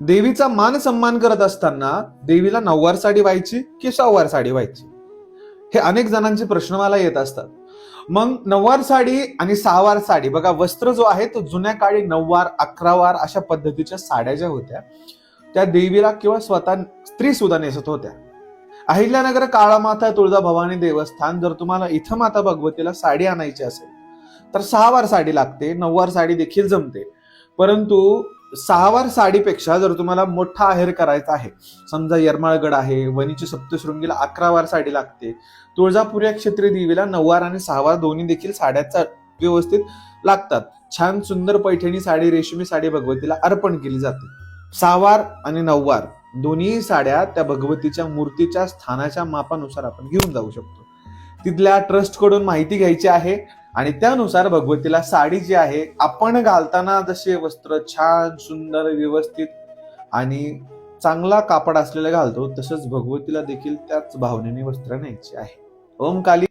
देवीचा मान सन्मान करत असताना देवीला नऊवार साडी व्हायची की सहावार साडी व्हायची? हे अनेक जणांचे प्रश्न मला येत असतात. मग नऊवार साडी आणि सहावार साडी बघा वस्त्र जो आहे तो जुन्या काळी नऊवार अकरावार अशा पद्धतीच्या साड्या ज्या होत्या त्या देवीला किंवा स्वतः स्त्री सुद्धा नेसत होत्या. अहिल्यानगर काळामाता तुळजाभवानी देवस्थान जर तुम्हाला इथं माता भगवतीला साडी आणायची असेल तर सहावार साडी लागते नऊवार साडी देखील जमते. परंतु सहावार साडीपेक्षा जर तुम्हाला मोठा आहेर करायचा आहे समजा यरमाळगड आहे वणीची सप्तशृंगीला अकरावार साडी लागते तुळजापूर या क्षेत्री देवीला नऊवार आणि सहावार दोन्ही देखील साड्याचा व्यवस्थित लागतात. छान सुंदर पैठणी साडी रेशमी साडी भगवतीला अर्पण केली जाते. सहावार आणि नऊवार दोन्ही साड्या त्या भगवतीच्या मूर्तीच्या स्थानाच्या मापानुसार आपण घेऊन जाऊ शकतो. तिथल्या ट्रस्टकडून माहिती घ्यायची आहे आणि त्यानुसार भगवतीला साडी जी आहे आपण घालताना जसे वस्त्र छान सुंदर व्यवस्थित आणि चांगला कापड असलेलं घालतो तसंच भगवतीला देखील त्याच भावनेने वस्त्र न्यायचे आहे. ओम काली